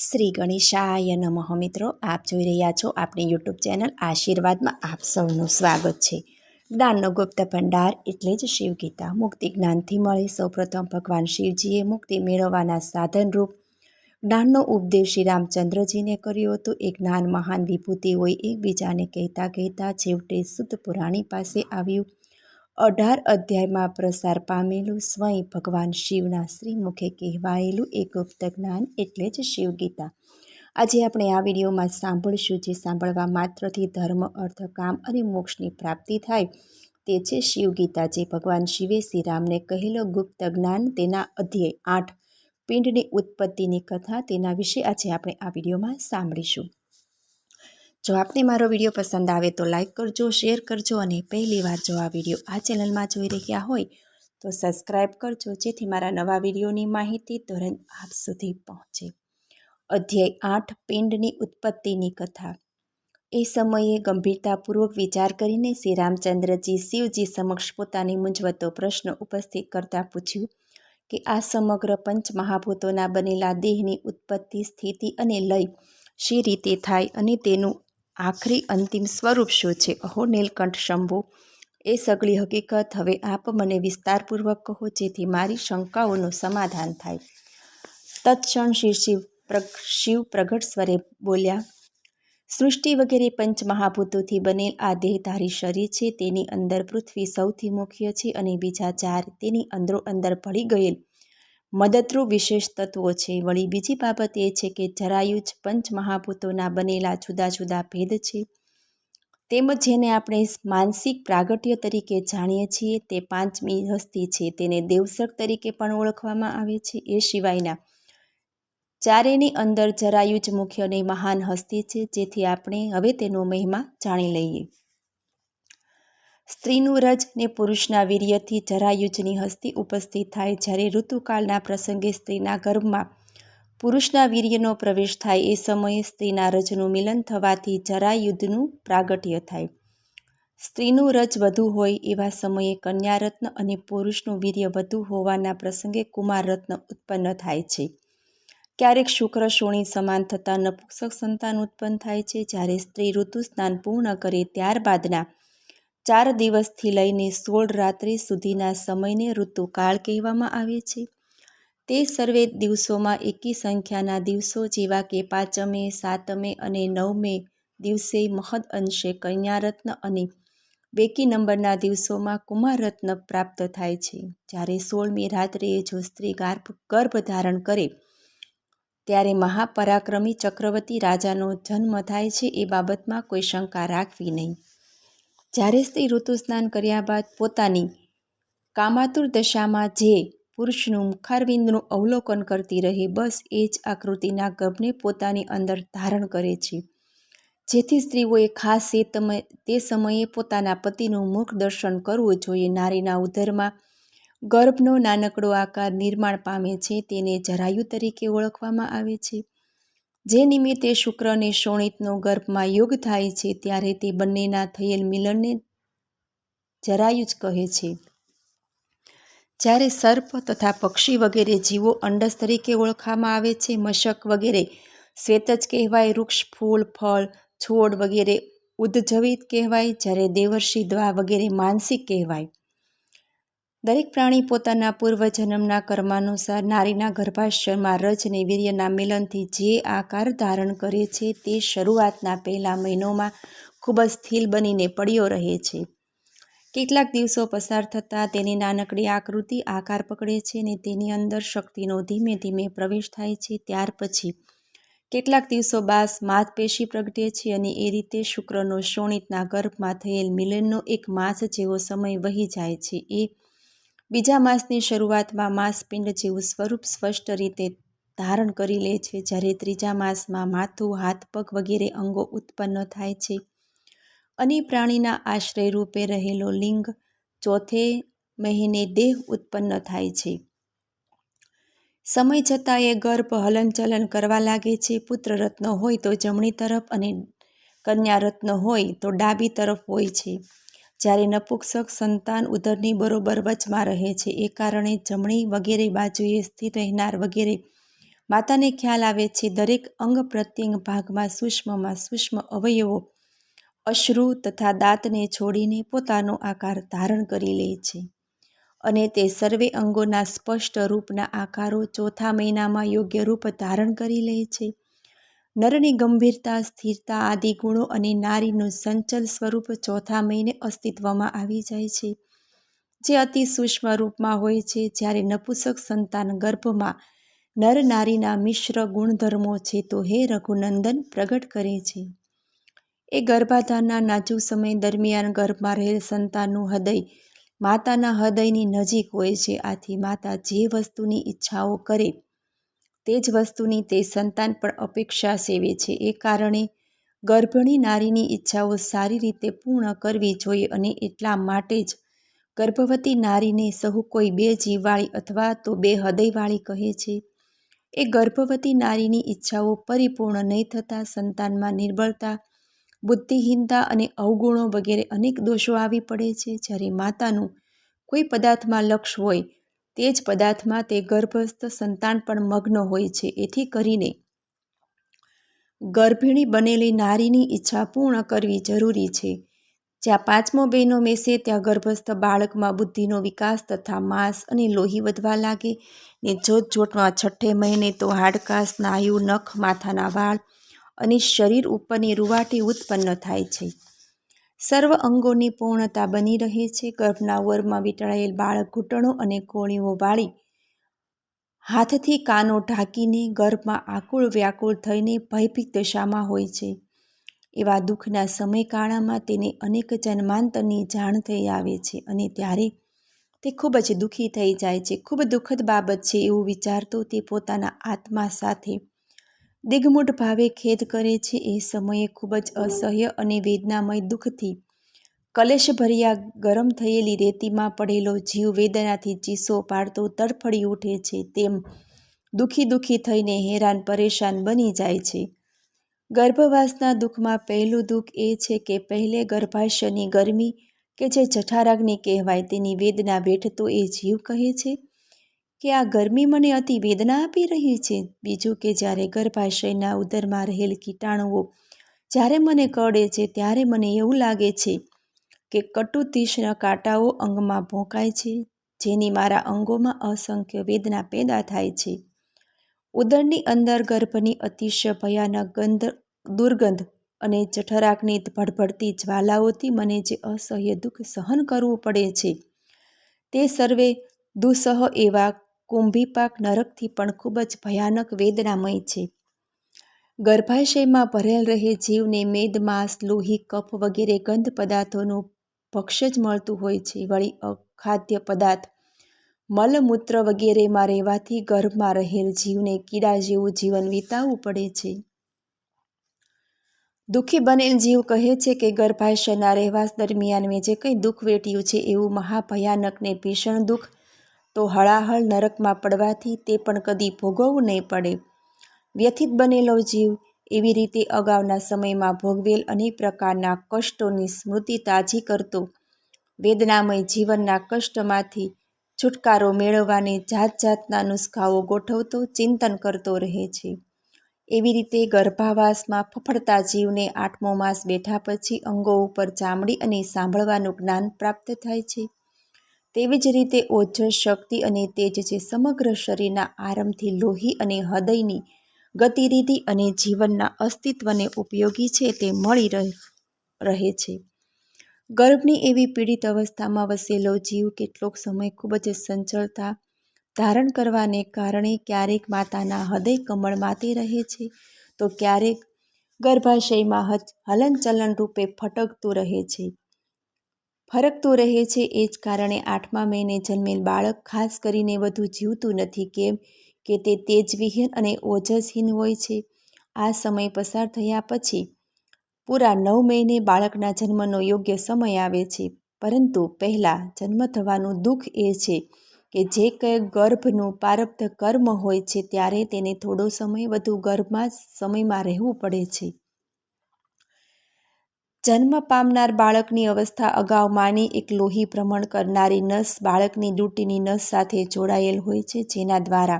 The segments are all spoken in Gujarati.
શ્રી ગણેશાય નમઃ. મિત્રો, આપ જોઈ રહ્યા છો આપણી યુટ્યુબ ચેનલ આશીર્વાદમાં આપ સૌનું સ્વાગત છે. જ્ઞાનનો ગુપ્ત ભંડાર એટલે જ શિવગીતા. મુક્તિ જ્ઞાનથી મળે. સૌપ્રથમ ભગવાન શિવજીએ મુક્તિ મેળવવાના સાધનરૂપ જ્ઞાનનો ઉપદેશ શ્રી રામચંદ્રજીને કર્યો હતો. એ જ્ઞાન મહાન વિભૂતિ હોય, એકબીજાને કહેતા કહેતા છેવટે શુદ્ધ પુરાણી પાસે આવ્યું. અઢાર અધ્યાયમાં પ્રસાર પામેલું સ્વયં ભગવાન શિવના શ્રીમુખે કહેવાયેલું એ ગુપ્ત જ્ઞાન એટલે જ શિવગીતા. આજે આપણે આ વિડીયોમાં સાંભળશું જે સાંભળવા માત્રથી ધર્મ, અર્થ, કામ અને મોક્ષની પ્રાપ્તિ થાય તે છે શિવગીતા, જે ભગવાન શિવે શ્રીરામને કહેલો ગુપ્ત જ્ઞાન તેના અધ્યય આઠ, પિંડની ઉત્પત્તિની કથા તેના વિશે આજે આપણે આ વિડીયોમાં સાંભળીશું. જો આપને મારો વીડિયો પસંદ આવે તો લાઈક કરજો, શેર કરજો અને પહેલી વાર જો આ વીડિયો આ ચેનલમાં જોઈ રહ્યા હોય તો સબસ્ક્રાઈબ કરજો, જેથી મારા નવા વિડીયોની માહિતી તુરંત આપ સુધી પહોંચે. અધ્યાય આઠ, પિંડની ઉત્પત્તિની કથા. એ સમયે ગંભીરતાપૂર્વક વિચાર કરીને શ્રી રામચંદ્રજી શિવજી સમક્ષ પોતાની મૂંઝવતો પ્રશ્ન ઉપસ્થિત કરતા પૂછ્યું કે આ સમગ્ર પંચ મહાભૂતોના બનેલા દેહની ઉત્પત્તિ, સ્થિતિ અને લય શી રીતે થાય અને તેનું આખરી અંતિમ સ્વરૂપ શું છે? અહો, નીલકંઠ શંભુ, એ સગળી હકીકત હવે આપ મને વિસ્તારપૂર્વક કહો, જેથી મારી શંકાઓનું સમાધાન થાય. તત્ક્ષણ શ્રી શિવ શિવ પ્રગટ સ્વરે બોલ્યા, સૃષ્ટિ વગેરે પંચ મહાભૂતોથી બનેલ આ દેહધારી શરીર છે. તેની અંદર પૃથ્વી સૌથી મુખ્ય છે અને બીજા ચાર તેની અંદરો અંદર ભળી ગયેલ મદદરૂપ વિશેષ તત્વો છે. વળી બીજી બાબત એ છે કે જરાયુજ પંચ મહાભૂતોના બનેલા જુદા જુદા ભેદ છે. તેમજ જેને આપણે માનસિક પ્રાગટ્ય તરીકે જાણીએ છીએ તે પાંચમી હસ્તી છે. તેને દેવસર્ગ તરીકે પણ ઓળખવામાં આવે છે. એ સિવાયના ચારેની અંદર જરાયુજ મુખ્યની મહાન હસ્તી છે. જેથી આપણે હવે તેનો મહિમા જાણી લઈએ. સ્ત્રીનું રજ ને પુરુષના વીર્યથી જરાયુજની હસ્તી ઉપસ્થિત થાય. જ્યારે ઋતુકાળના પ્રસંગે સ્ત્રીના ગર્ભમાં પુરુષના વીર્યનો પ્રવેશ થાય, એ સમયે સ્ત્રીના રજનું મિલન થવાથી જરાયુદ્ધનું પ્રાગટ્ય થાય. સ્ત્રીનું રજ વધુ હોય એવા સમયે કન્યારત્ન અને પુરુષનું વીર્ય વધુ હોવાના પ્રસંગે કુમારરત્ન ઉત્પન્ન થાય છે. ક્યારેક શુક્ર, શોણી સમાન થતાં નપુંસક સંતાન ઉત્પન્ન થાય છે. જ્યારે સ્ત્રી ઋતુ સ્નાન પૂર્ણ કરે ત્યારબાદના ચાર દિવસથી લઈને સોળ રાત્રિ સુધીના સમયને ઋતુકાળ કહેવામાં આવે છે. તે સર્વે દિવસોમાં એકી સંખ્યાના દિવસો જેવા કે પાંચમે, સાતમે અને નવમે દિવસે મહદ અંશે કન્યારત્ન અને બેકી નંબરના દિવસોમાં કુમારરત્ન પ્રાપ્ત થાય છે. જ્યારે સોળમી રાત્રે જો સ્ત્રી ગર્ભ ધારણ કરે, ત્યારે મહાપરાક્રમી ચક્રવર્તી રાજાનો જન્મ થાય છે એ બાબતમાં કોઈ શંકા રાખવી નહીં. જ્યારે સ્ત્રી ઋતુસ્નાન કર્યા બાદ પોતાની કામાતુર દશામાં જે પુરુષનું મુખારવિંદનું અવલોકન કરતી રહે, બસ એ જ આકૃતિના ગર્ભને પોતાની અંદર ધારણ કરે છે. જેથી સ્ત્રીઓએ ખાસ એ તે સમયે પોતાના પતિનું મુખ દર્શન કરવું જોઈએ. નારીના ઉદરમાં ગર્ભનો નાનકડો આકાર નિર્માણ પામે છે, તેને જરાયુ તરીકે ઓળખવામાં આવે છે. જે નિમિત્તે શુક્ર અને શોણિતનો ગર્ભમાં યોગ થાય છે, ત્યારે તે બંનેના થયેલ મિલનને જરાયુ જ કહે છે. જ્યારે સર્પ તથા પક્ષી વગેરે જીવો અંડસ તરીકે ઓળખવામાં આવે છે, મશક વગેરે શ્વેત જ કહેવાય, વૃક્ષ, ફૂલ, ફળ, છોડ વગેરે ઉદ્જવિત કહેવાય, જ્યારે દેવર્ષિ દ્વા વગેરે માનસિક કહેવાય. દરેક પ્રાણી પોતાના પૂર્વજન્મના કર્માનુસાર નારીના ગર્ભાશયમાં રજ અને વીર્યના મિલનથી જે આકાર ધારણ કરે છે તે શરૂઆતના પહેલા મહિનોમાં ખૂબ જ સ્થિર બનીને પડ્યો રહે છે. કેટલાક દિવસો પસાર થતાં તેની નાનકડી આકૃતિ આકાર પકડે છે અને તેની અંદર શક્તિનો ધીમે ધીમે પ્રવેશ થાય છે. ત્યાર પછી કેટલાક દિવસો બાદ માસપેશી પ્રગટે છે અને એ રીતે શુક્રનો શોણિતના ગર્ભમાં થયેલ મિલનનો એક માસ જેવો સમય વહી જાય છે. એ બીજા માસની શરૂઆતમાં માંસપિંડ જેવું સ્વરૂપ સ્પષ્ટ રીતે ધારણ કરી લે છે. જ્યારે ત્રીજા માસમાં માથું, હાથ, પગ વગેરે અંગો ઉત્પન્ન થાય છે અને પ્રાણીના આશ્રય રૂપે રહેલો લિંગ ચોથે મહિને દેહ ઉત્પન્ન થાય છે. સમય જતાં એ ગર્ભ હલનચલન કરવા લાગે છે. પુત્ર રત્ન હોય તો જમણી તરફ અને કન્યા રત્ન હોય તો ડાબી તરફ હોય છે. જ્યારે નપુંસક સંતાન ઉદરની બરોબર વચમાં રહે છે, એ કારણે જમણી વગેરે બાજુએ સ્થિર રહેનાર વગેરે માતાને ખ્યાલ આવે છે, દરેક અંગ પ્રત્યંગ ભાગમાં સૂક્ષ્મમાં સૂક્ષ્મ અવયવો, અશ્રુ તથા દાંતને છોડીને પોતાનો આકાર ધારણ કરી લે છે અને તે સર્વે અંગોના સ્પષ્ટ રૂપના આકારો ચોથા મહિનામાં યોગ્ય રૂપ ધારણ કરી લે છે. નરની ગંભીરતા, સ્થિરતા આદિ ગુણો અને નારીનું સંચલ સ્વરૂપ ચોથા મહિને અસ્તિત્વમાં આવી જાય છે. જે અતિ સૂક્ષ્મ રૂપમાં હોય છે, જ્યારે નપુસક સંતાન ગર્ભમાં નર નારીના મિશ્ર ગુણધર્મો છે, તો હે રઘુનંદન પ્રગટ કરે છે. એ ગર્ભાધાનના નાજુક સમય દરમિયાન ગર્ભમાં રહેલ સંતાનનું હૃદય માતાના હૃદયની નજીક હોય છે, આથી માતા જે વસ્તુની ઈચ્છાઓ કરે તે જ વસ્તુની તે સંતાન પણ અપેક્ષા સેવે છે. એ કારણે ગર્ભણી નારીની ઈચ્છાઓ સારી રીતે પૂર્ણ કરવી જોઈએ અને એટલા માટે જ ગર્ભવતી નારીને સહુ કોઈ બે જીવવાળી અથવા તો બે હૃદયવાળી કહે છે. એ ગર્ભવતી નારીની ઈચ્છાઓ પરિપૂર્ણ નહીં થતાં સંતાનમાં નિર્બળતા, બુદ્ધિહીનતા અને અવગુણો વગેરે અનેક દોષો આવી પડે છે. જ્યારે માતાનું કોઈ પદાર્થમાં લક્ષ હોય તે જ પદાર્થમાં તે ગર્ભસ્થ સંતાન પણ મગ્ન હોય છે. એથી કરીને ગર્ભિણી બનેલી નારીની ઈચ્છા પૂર્ણ કરવી જરૂરી છે. જ્યાં પાંચમો બહેનો મેસે ત્યાં ગર્ભસ્થ બાળકમાં બુદ્ધિનો વિકાસ તથા માંસ અને લોહી વધવા લાગે ને જોતજોટમાં છઠ્ઠે મહિને તો હાડકાં, સ્નાયુ, નખ, માથાના વાળ અને શરીર ઉપરની રૂવાટી ઉત્પન્ન થાય છે. સર્વ અંગોની પૂર્ણતા બની રહે છે. ગર્ભના વરમાં વીંટળાયેલ બાળક ઘૂંટણો અને કોળીઓ વાળી હાથથી કાનો ઢાંકીને ગર્ભમાં આકુળ વ્યાકુળ થઈને ભયભીત દશામાં હોય છે. એવા દુઃખના સમયગાળામાં તેને અનેક જન્માંતરની જાણ થઈ આવે છે અને ત્યારે તે ખૂબ જ દુઃખી થઈ જાય છે. ખૂબ દુઃખદ બાબત છે એવું વિચારતો તે પોતાના આત્મા સાથે દિગ્મૂઢ ભાવે ખેદ કરે છે એ સમયે ખૂબ જ અસહ્ય અને વેદનામય દુઃખથી. કલેશભર્યા ગરમ થયેલી રેતીમાં પડેલો જીવ વેદનાથી ચીસો પાડતો તડફડી ઉઠે છે તેમ દુઃખી દુઃખી થઈને હેરાન પરેશાન બની જાય છે. ગર્ભવાસના દુઃખમાં પહેલું દુઃખ એ છે કે પહેલે ગર્ભાશયની ગરમી કે જે જઠારાગ્નિ કહેવાય તેની વેદના વેઠતો એ જીવ કહે છે. કે આ ગરમી મને અતિ વેદના આપી રહી છે. બીજું કે જ્યારે ગર્ભાશયના ઉદરમાં રહેલ કીટાણુઓ જ્યારે મને કરડે છે ત્યારે મને એવું લાગે છે કે કટુ તીક્ષ્ણ કાંટાઓ અંગમાં ભોંકાય છે, જેની મારા અંગોમાં અસંખ્ય વેદના પેદા થાય છે. ઉદરની અંદર ગર્ભની અતિશય ભયાનક ગંધ, દુર્ગંધ અને જઠરાગ્નિ ભડભડતી જ્વાલાઓથી મને જે અસહ્ય દુઃખ સહન કરવું પડે છે, તે સર્વે દુઃસહ એવા કુંભીપાક નરકથી પણ ખૂબ જ ભયાનક વેદનામય છે. ગર્ભાશયમાં ભરેલ રહે જીવને મેદ, માંસ, લોહી, કફ વગેરે ગંધ પદાર્થોનું ભક્ષ્ય જ મળતું હોય છે. વળી અખાદ્ય પદાર્થ, મલમૂત્ર વગેરેમાં રહેવાથી ગર્ભમાં રહેલ જીવને કીડા જેવું જીવન વિતાવવું પડે છે. દુઃખી બનેલ જીવ કહે છે કે ગર્ભાશયના રહેવાસ દરમિયાન મેં જે કંઈ દુઃખ વેઠ્યું છે એવું મહાભયાનક ને ભીષણ દુઃખ તો હળાહળ નરકમાં પડવાથી તે પણ કદી ભોગવવું નહીં પડે. વ્યથિત બનેલો જીવ એવી રીતે અગાઉના સમયમાં ભોગવેલ અનેક પ્રકારના કષ્ટોની સ્મૃતિ તાજી કરતો. વેદનામય જીવનના કષ્ટમાંથી છુટકારો મેળવવાની જાત જાતના નુસ્ખાઓ ગોઠવતો, ચિંતન કરતો રહે છે. એવી રીતે ગર્ભાવાસમાં ફફડતા જીવને આઠમો માસ બેઠા પછી અંગો ઉપર ચામડી અને સાંભળવાનું જ્ઞાન પ્રાપ્ત થાય છે. તેવી જ રીતે ઓજસ શક્તિ અને તેજ જે સમગ્ર શરીરના આરંભથી લોહી અને હૃદયની ગતિરીતિ અને જીવનના અસ્તિત્વને ઉપયોગી છે તે મળી રહે છે. ગર્ભની એવી પીડિત અવસ્થામાં વસેલો જીવ કેટલોક સમય ખૂબ જ સંચળતા ધારણ કરવાને કારણે ક્યારેક માતાના હૃદય કમળ માતે રહે છે, તો ક્યારેક ગર્ભાશયમાં હલનચલન રૂપે ફટકતું રહે છે. ફરકતું રહે છે એ જ કારણે આઠમા મહિને જન્મેલ બાળક ખાસ કરીને વધુ જીવતું નથી કેમ કે તે તેજવિહીન અને ઓજસહીન હોય છે. આ સમય પસાર થયા પછી પૂરા નવ મહિને બાળકના જન્મનો યોગ્ય સમય આવે છે. પરંતુ પહેલાં જન્મ થવાનું દુઃખ એ છે કે જે કંઈ ગર્ભનું પારબ્ધ કર્મ હોય છે ત્યારે તેને થોડો સમય વધુ ગર્ભમાં સમયમાં રહેવું પડે છે. જન્મ પામનાર બાળકની અવસ્થા અગાઉ માની એક લોહી ભ્રમણ કરનારી નસ બાળકની ડૂટીની નસ સાથે જોડાયેલ હોય છે જેના દ્વારા.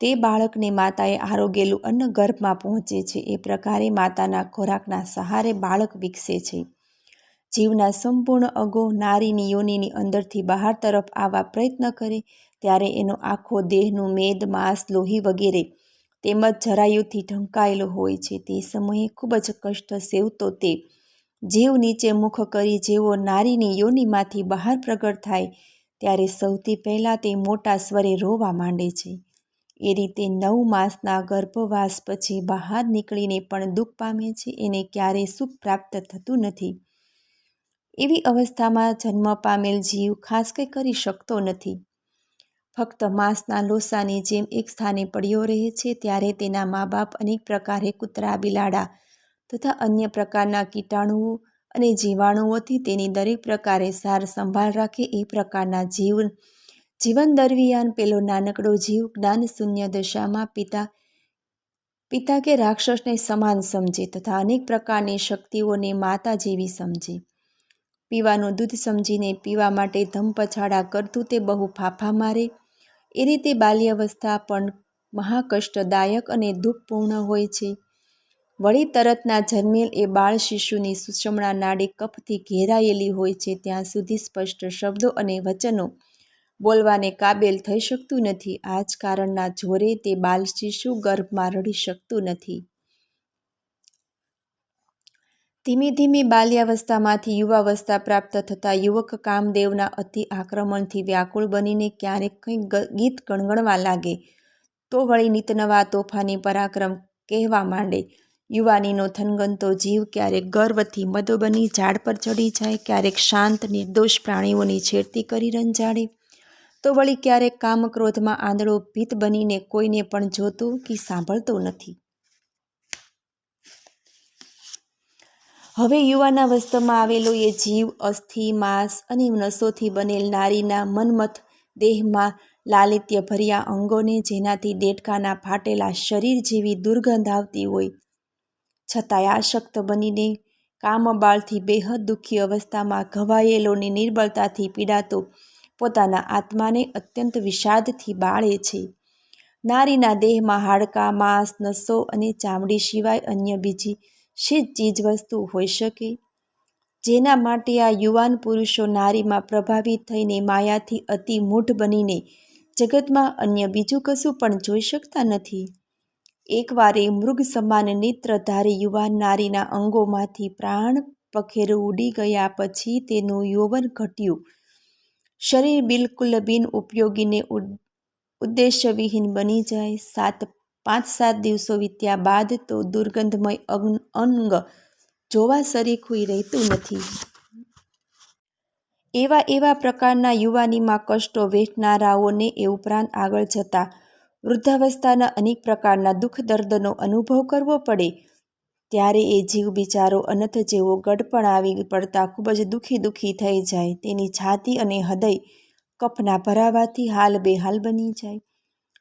તે બાળકને માતાએ આરોગેલું અન્ન ગર્ભમાં પહોંચે છે. એ પ્રકારે માતાના ખોરાકના સહારે બાળક વિકસે છે. જીવના સંપૂર્ણ અગો નારીની યોનિની અંદરથી બહાર તરફ આવવા પ્રયત્ન કરે ત્યારે એનો આખો દેહનું મેદ, માંસ, લોહી વગેરે તેમજ જરાયુથી ઢંકાયેલો હોય છે. તે સમયે ખૂબ જ કષ્ટ સેવતો તે જીવ નીચે મુખ કરી જેવો નારીની યોનિમાંથી બહાર પ્રગટ થાય, ત્યારે સૌથી પહેલાં તે મોટા સ્વરે રોવા માંડે છે. એ રીતે નવ માસના ગર્ભવાસ પછી બહાર નીકળીને પણ દુઃખ પામે છે, એને ક્યારેય સુખ પ્રાપ્ત થતું નથી. એવી અવસ્થામાં જન્મ પામેલ જીવ ખાસ કંઈ કરી શકતો નથી. ફક્ત માંસના લોસાની જેમ એક સ્થાને પડ્યો રહે છે, ત્યારે તેના મા બાપ અનેક પ્રકારે કૂતરા બિલાડા તથા અન્ય પ્રકારના કીટાણુઓ અને જીવાણુઓથી તેની દરેક પ્રકારે સાર સંભાળ રાખે એ પ્રકારના જીવ. જીવન દરમિયાન પેલો નાનકડો જીવ જ્ઞાન શૂન્ય દશામાં પિતા પિતા કે રાક્ષસને સમાન સમજે તથા અનેક પ્રકારની શક્તિઓને માતા જેવી સમજે. પીવાનું દૂધ સમજીને પીવા માટે ધમપછાડા કરતું તે બહુ ફાફા મારે. એ રીતે બાલ્યાવસ્થા પણ મહાકષ્ટદાયક અને દુઃખપૂર્ણ હોય છે. વળી તરતના જન્મેલ એ બાળ શિશુની સુષમણા નાડી કફથી ઘેરાયેલી હોય છે ત્યાં સુધી સ્પષ્ટ શબ્દો અને વચનો બોલવાને કાબેલ થઈ શકતું નથી. આ જ કારણના જોરે તે બાલ શિશુ ગર્ભમાં રડી શકતું નથી. ધીમે ધીમે બાલ્યાવસ્થામાંથી યુવાવસ્થા પ્રાપ્ત થતા યુવક કામદેવના અતિ આક્રમણથી વ્યાકુળ બનીને ક્યારેક કંઈક ગીત ગણગણવા લાગે. તો વળી નીતનવા તોફાની પરાક્રમ કહેવા માંડે. યુવાનીનો થનગનતો જીવ ક્યારેક ગર્વથી મદો બની ઝાડ પર ચડી જાય, ક્યારેક શાંત, નિર્દોષ પ્રાણીઓની છેડતી કરી રંજાડે. તો વળી ક્યારેક કામક્રોધમાં આંધળો ભીત બનીને કોઈને પણ જોતો કે સાંભળતો નથી. હવે યુવાના વસ્તમાં આવેલો એ જીવ અસ્થિ, માંસ અને નસોથી બનેલ નારીના મનમથ દેહમાં લાલિત્ય ભર્યા અંગોને જેનાથી દેડકાના ફાટેલા શરીર જેવી દુર્ગંધ આવતી હોય. છતાંય આશક્ત બનીને કામબાળથી બેહદ દુઃખી અવસ્થામાં ઘવાયેલોની નિર્બળતાથી પીડાતો પોતાના આત્માને અત્યંત વિષાદથી બાળે છે. નારીના દેહમાં હાડકાં, માંસ, નસો અને ચામડી સિવાય અન્ય બીજી શી ચીજવસ્તુ હોઈ શકે. જેના માટે આ યુવાન પુરુષો નારીમાં પ્રભાવિત થઈને માયાથી અતિ મૂઢ બનીને જગતમાં અન્ય બીજું કશું પણ જોઈ શકતા નથી. એકવાર મૃગ સમાન નેત્રધારી યુવાન નારીના અંગોમાંથી પ્રાણ પખેરું ઉડી ગયા પછી તેનું યૌવન ઘટ્યું. શરીર બિલકુલ બિન ઉપયોગીને ઉદ્દેશ્યવિહીન બની જાય. સાત, પાંચ, સાત દિવસો વીત્યા બાદ તો દુર્ગંધમય અંગ જોવા સરીખું રહેતું નથી. એવા એવા પ્રકારના યુવાનીમાં કષ્ટો વેઠનારાઓને એ ઉપરાંત આગળ જતા વૃદ્ધાવસ્થાના અનેક પ્રકારના દુઃખ, દર્દનો અનુભવ કરવો પડે. ત્યારે એ જીવ બિચારો અનથ જેવો ગડપણ આવી પડતા ખૂબ જ દુઃખી દુઃખી થઈ જાય. તેની છાતી અને હૃદય કફના ભરાવાથી હાલ બેહાલ બની જાય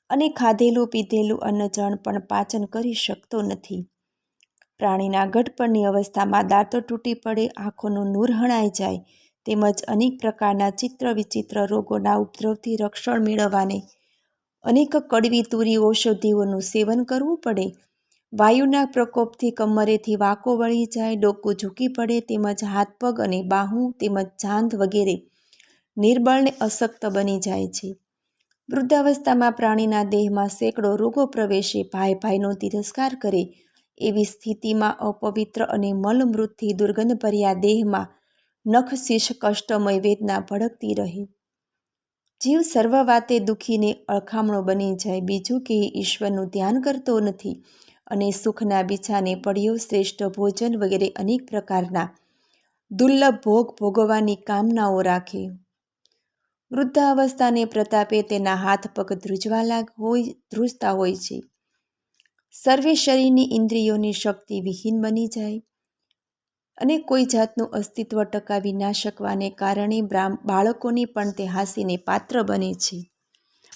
અને ખાધેલું પીધેલું અન્નજળ પણ પાચન કરી શકતો નથી. પ્રાણીના ગઢપણની અવસ્થામાં દાંતો તૂટી પડે, આંખોનું નૂર હણાઈ જાય, તેમજ અનેક પ્રકારના ચિત્ર વિચિત્ર રોગોના ઉપદ્રવથી રક્ષણ મેળવવાને અનેક કડવી તુરી ઔષધિઓનું સેવન કરવું પડે. વાયુના પ્રકોપથી કમરેથી વાકો વળી જાય, ડોકું ઝૂકી પડે, તેમજ હાથ પગ અને બાહુ તેમજ જાંધ વગેરે નિર્બળને અશક્ત બની જાય છે. વૃદ્ધાવસ્થામાં પ્રાણીના દેહમાં સેંકડો રોગો પ્રવેશે ભાઈ ભાઈનો તિરસ્કાર કરે. એવી સ્થિતિમાં અપવિત્ર અને મલમૃતથી દુર્ગંધભર્યા દેહમાં નખશીશ કષ્ટમય વેદના ભડકતી રહે. જીવ સર્વ વાતે દુઃખીને અળખામણો બની જાય, બીજું કે ઈશ્વરનું ધ્યાન કરતો નથી. અને સુખના બિછાને પડ્યો શ્રેષ્ઠ ભોજન વગેરે અનેક પ્રકારના દુર્લભ ભોગ ભોગવવાની કામનાઓ રાખે. વૃદ્ધાવસ્થાને પ્રતાપે તેના હાથ પગ ધ્રુજવા લાગ હોય, ધ્રુજતા હોય છે. સર્વે શરીરની ઇન્દ્રિયોની શક્તિ વિહીન બની જાય. અને કોઈ જાતનું અસ્તિત્વ ટકાવી ના શકવાને કારણે બાળકોની પણ તે હાસીને પાત્ર બને છે.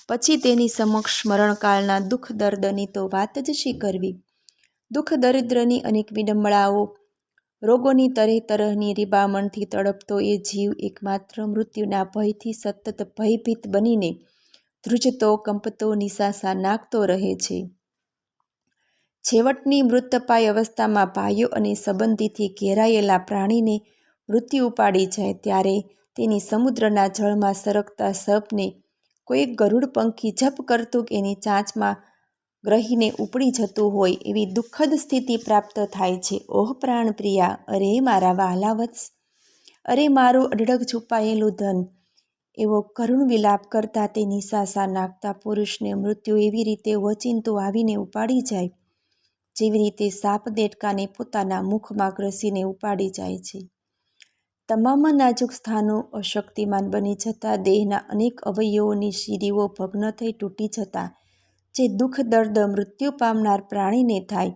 પછી તેની સમક્ષ મરણકાળના દુઃખ દર્દની તો વાત જ શી કરવી? દુઃખ દરિદ્રની અનેક વિડંબળાઓ, રોગોની તરે તરહની રીબામણથી તડપતો એ જીવ એકમાત્ર મૃત્યુના ભયથી સતત ભયભીત બનીને ધ્રુજતો, કંપતો, નિશાસા નાખતો રહે છે. છેવટની મૃતપાય અવસ્થામાં ભાઈઓ અને સંબંધીથી ઘેરાયેલા પ્રાણીને મૃત્યુ ઉપાડી જાય ત્યારે તેની સમુદ્રના જળમાં સરકતા સપને કોઈક ગરુડ પંખી જપ કરતું એની ચાંચમાં ગ્રહીને ઉપડી જતું હોય એવી દુઃખદ સ્થિતિ પ્રાપ્ત થાય છે. ઓહ, પ્રાણપ્રિયા, અરે મારા વહાલા અરે મારું અઢળક છુપાયેલું ધન. એવો કરુણ વિલાપ કરતા તે નિશાસા નાખતા પુરુષને મૃત્યુ એવી રીતે ઓચિંતું આવીને ઉપાડી જાય. જેવી રીતે સાપ દેડકાને પોતાના મુખમાં ગ્રસીને ઉપાડી જાય છે. તમામ નાજુક સ્થાનો અશક્તિમાન બની જતા દેહના અનેક અવયવોની શીરીઓ ભગ્ન થઈ તૂટી જતા, જે દુઃખ, દર્દ, મૃત્યુ પામનાર પ્રાણીને થાય,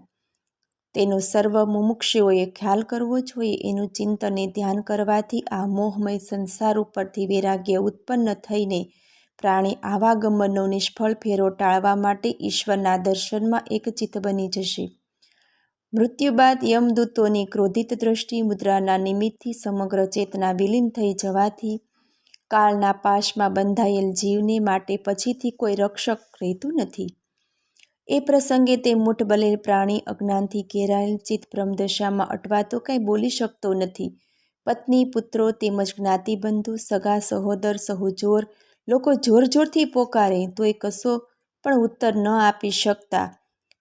તેનો સર્વ મુમુક્ષુઓએ ખ્યાલ કરવો જોઈએ. એનું ચિંતને ધ્યાન કરવાથી આ મોહમય સંસાર ઉપરથી વૈરાગ્ય ઉત્પન્ન થઈને પ્રાણી આવાગમનનો નિષ્ફળ ફેરો ટાળવા માટે ઈશ્વરના દર્શનમાં એકચિત્ત બની જશે. મૃત્યુ બાદ યમદૂતોની ક્રોધિત દ્રષ્ટિ મુદ્રાના નિમિત્તથી સમગ્ર ચેતના વિલીન થઈ જવાથી કાળના પાશમાં બંધાયેલ જીવને માટે પછીથી કોઈ રક્ષક રહેતું નથી. એ પ્રસંગે તે મૂઠ પ્રાણી અજ્ઞાનથી ઘેરાયેલ ચિત્તભ્રમ દશામાં અટવાતો કંઈ બોલી શકતો નથી. પત્ની, પુત્રો તેમજ જ્ઞાતિબંધુ, સગા, સહોદર, સહુજોર લોકો જોર જોરથી પોકારે એ કશો પણ ઉત્તર ન આપી શકતા.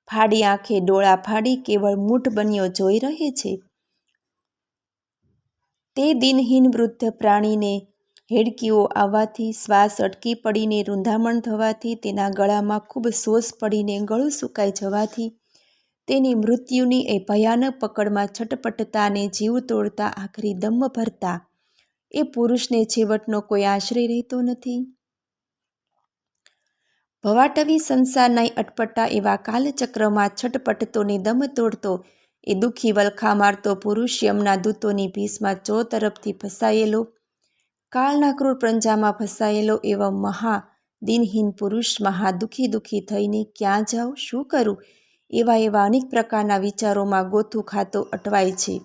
ફાડી આંખે ડોળા ફાડી કેવળ મૂઠ બન્યો જોઈ રહે છે. તે દિનહીન વૃદ્ધ પ્રાણીને હેડકીઓ આવવાથી શ્વાસ અટકી પડીને રૂંધામણ થવાથી તેના ગળામાં ખૂબ સોસ પડીને ગળું સુકાઈ જવાથી તેની મૃત્યુની એ ભયાનક પકડમાં છટપટતાને જીવ તોડતા આખરી દમ ભરતા. એ પુરુષને છેવટનો કોઈ આશ્રય રહેતો નથી. ભવાટવી સંસારના અટપટા એવા કાલચક્રમાં છટપટતોને દમ તોડતો, એ દુઃખી વલખા મારતો પુરુષ યમના દૂતોની ભીસમાં ચો તરફથી ફસાયેલો, કાળના ક્રૂર પંજામાં ફસાયેલો એવા મહા દિનહીન પુરુષ મહા દુઃખી દુઃખી થઈને ક્યાં જાઉં, શું કરું? એવા એવા અનેક પ્રકારના વિચારોમાં ગોથું ખાતો અટવાય છે.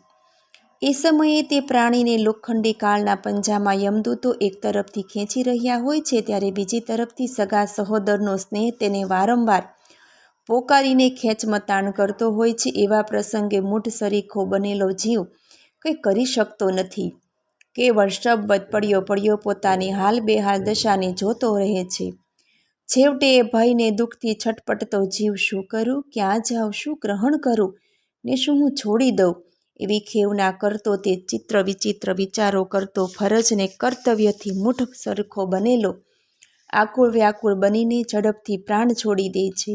એ સમયે તે પ્રાણીને લોખંડી કાળના પંજામાં યમદૂતો એક તરફથી ખેંચી રહ્યા હોય છે ત્યારે બીજી તરફથી સગા સહોદરનો સ્નેહ તેને વારંવાર પોકારીને ખેંચમતાણ કરતો હોય છે. એવા પ્રસંગે મૂઠ સરીખો બનેલો જીવ કંઈ કરી શકતો નથી કેવળ શબવત પડ્યો પડ્યો પોતાની હાલ બેહાલ દશાને જોતો રહે છે. છેવટે એ ભયને દુઃખથી છટપટતો જીવ શું કરું? ક્યાં જાઉં? શું ગ્રહણ કરું? ને શું હું છોડી દઉં? એવી ખેવના કરતો તે ચિત્ર વિચિત્ર વિચારો કરતો ફરજને કર્તવ્યથી મુઠ સરખો બનેલો. આકુળ વ્યાકુળ બનીને ઝડપથી પ્રાણ છોડી દે છે.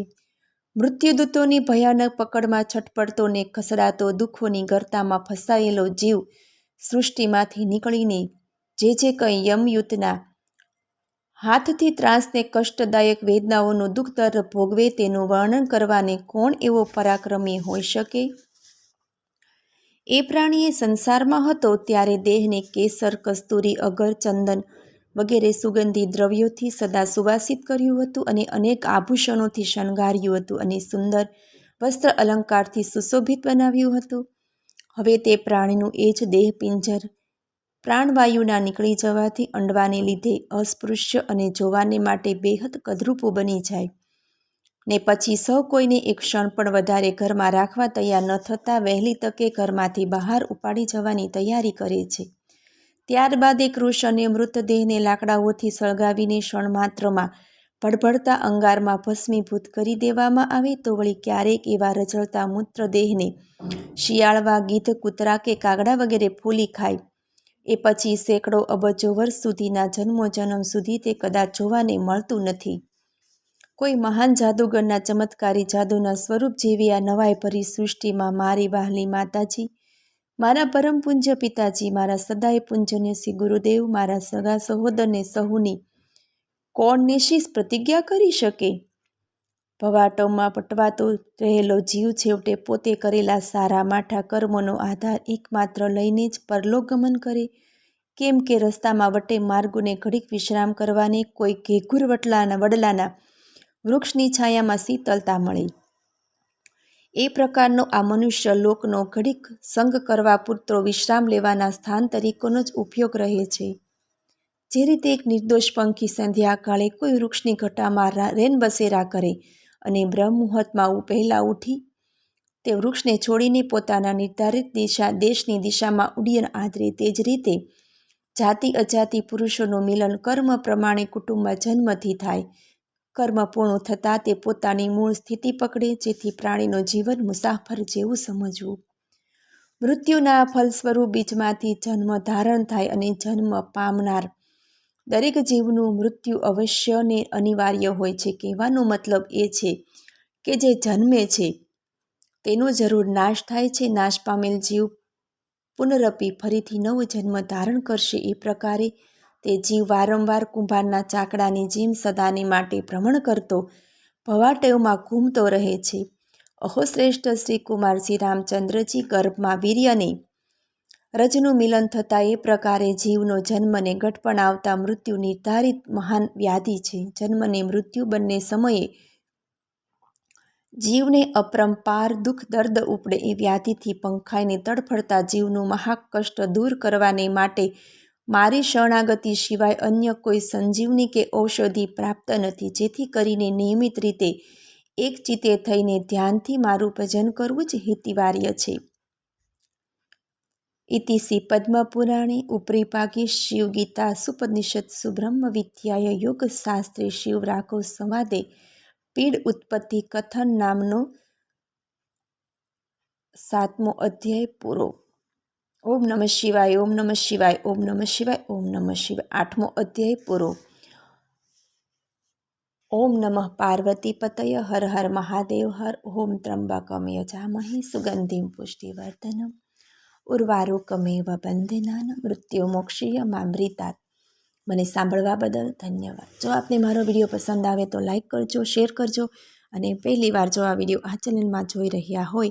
મૃત્યુદૂતોની ભયાનક પકડમાં છટપડતો ને ખસડાતો દુઃખોની ગરતામાં ફસાયેલો જીવ સૃષ્ટિમાંથી નીકળીને જે જે કંઈ યમયુતના હાથથી ત્રાસને કષ્ટદાયક વેદનાઓનું દુઃખ દર્દ ભોગવે તેનું વર્ણન કરવાને કોણ એવો પરાક્રમી હોઈ શકે? એ પ્રાણીએ સંસારમાં હતો ત્યારે દેહને કેસર, કસ્તુરી, અગર, ચંદન વગેરે સુગંધી દ્રવ્યોથી સદા સુવાસિત કર્યું હતું અને અનેક આભૂષણોથી શણગાર્યું હતું અને સુંદર વસ્ત્ર અલંકારથી સુશોભિત બનાવ્યું હતું. હવે તે પ્રાણીનું એ જ દેહ પિંજર પ્રાણવાયુના નીકળી જવાથી અંડવાને લીધે અસ્પૃશ્ય અને જોવાને માટે બેહદ કદરૂપો બની જાય. ને પછી સૌ કોઈને એક ક્ષણ પણ વધારે ઘરમાં રાખવા તૈયાર ન થતાં વહેલી તકે ઘરમાંથી બહાર ઉપાડી જવાની તૈયારી કરે છે. ત્યારબાદ એ કૃષ્ણને મૃતદેહને લાકડાઓથી સળગાવીને ક્ષણ માત્રમાં ભડભડતા અંગારમાં ભસ્મીભૂત કરી દેવામાં આવે તો વળી ક્યારેક એવા રજળતા મૂત્રદેહને શિયાળવા ગીધ, કૂતરા કે કાગડા વગેરે ફૂલી ખાય. એ પછી સેંકડો અબજો વર્ષ સુધીના જન્મો જન્મ સુધી તે કદાચ જોવાને મળતું નથી. કોઈ મહાન જાદુગરના ચમત્કારી જાદુના સ્વરૂપ જેવી આ નવાઈ ભરી સૃષ્ટિમાં મારી વહાલી માતાજી, મારા પરમ પૂજ્ય પિતાજી, મારા સદાય પૂંજન્ય શ્રી ગુરુદેવ, મારા સગા સહોદરને સહુની કોણ નિશિષ પ્રતિજ્ઞા કરી શકે? ભવાટોમાં પટવાતો રહેલો જીવ છેવટે પોતે કરેલા સારા માઠા કર્મોનો આધાર એકમાત્ર લઈને જ પરલોકગમન કરે. કેમ કે રસ્તામાં વટે માર્ગોને ઘડીક વિશ્રામ કરવાને કોઈ ઘેઘુર વટલાના વડલાના વૃક્ષની છાયામાં શીતલતા મળી. એ પ્રકારનો આ મનુષ્ય લોકનો ઘડીક સંગ કરવા પૂરતો વિશ્રામ લેવાના સ્થાન તરીકેનો જ ઉપયોગ રહે છે. જે રીતે એક નિર્દોષ પંખી સંધ્યા કાળે કોઈ વૃક્ષની ઘટામાં રેનબસેરા કરે અને બ્રહ્મમુહૂર્તમાં પહેલાં ઉઠી, તે વૃક્ષને છોડીને પોતાના નિર્ધારિત દિશા, દેશની દિશામાં ઉડ્ડયન આદરે તે જ રીતે જાતિ અજાતિ પુરુષોનું મિલન કર્મ પ્રમાણે કુટુંબમાં જન્મથી થાય કર્મ પૂર્ણ થતાં તે પોતાની મૂળ સ્થિતિ પકડે, જેથી પ્રાણીનું જીવન મુસાફર જેવું સમજવું. મૃત્યુના ફલસ્વરૂપ બીજમાંથી જન્મ ધારણ થાય અને જન્મ પામનાર દરેક જીવનું મૃત્યુ અવશ્ય ને અનિવાર્ય હોય છે. કહેવાનો મતલબ એ છે કે જે જન્મે છે, તેનો જરૂર નાશ થાય છે. નાશ પામેલ જીવ પુનરપી ફરીથી નવો જન્મ ધારણ કરશે. એ પ્રકારે તે જીવ વારંવાર કુંભારના ચાકડાની જેમ સદાની માટે ભ્રમણ કરતો, ભવાટેવમાં ઘૂમતો રહે છે. અહો શ્રેષ્ઠ શ્રી કુમાર શ્રી રામચંદ્રજી ગર્ભમાં વીર્યને રજનું મિલન થતાં એ પ્રકારે જીવનો જન્મને ગટપણ આવતા મૃત્યુ નિર્ધારિત મહાન વ્યાધિ છે. જન્મને મૃત્યુ બંને સમયે જીવને અપરંપાર દુઃખ દર્દ ઉપડે એ વ્યાધિથી પંખાઈને તડફડતા જીવનું મહાકષ્ટ દૂર કરવાને માટે મારી શરણાગતિ સિવાય અન્ય કોઈ સંજીવની કે ઔષધિ પ્રાપ્ત નથી. જેથી કરીને નિયમિત રીતે એક ચિત્તે થઈને ધ્યાનથી મારું ભજન કરવું જ હિતિવાર્ય છે. ઇતિશ્રી પદ્મપુરાણે ઉપરી ભાગે શિવગીતા સુપનિષદ સુબ્રહ્મ વિદ્યાય યોગ શાસ્ત્રી શિવ રાઘવ સંવાદે પીડ ઉત્પત્તિ કથન નામનો સાતમો અધ્યાય પૂરો ઓમ નમઃ શિવાય, ઓમ નમઃ શિવાય, ઓમ નમઃ શિવાય, ઓમ નમઃ શિવાય. આઠમો અધ્યાય પૂરો. ઓમ નમઃ પાર્વતી પતય હર હર મહાદેવ, હર ઓમ ત્રંબકમ યજામહે સુગંધિમ પુષ્ટિવર્ધનમ. ઉર્વારુકમેવ બંધનાન મૃત્યુ મોક્ષીય મામૃતાત મને સાંભળવા બદલ ધન્યવાદ. જો આપને મારો વીડિયો પસંદ આવે તો લાઈક કરજો, શેર કરજો અને પહેલી વાર જો આ વીડિયો આ ચેનલમાં જોઈ રહ્યા હોય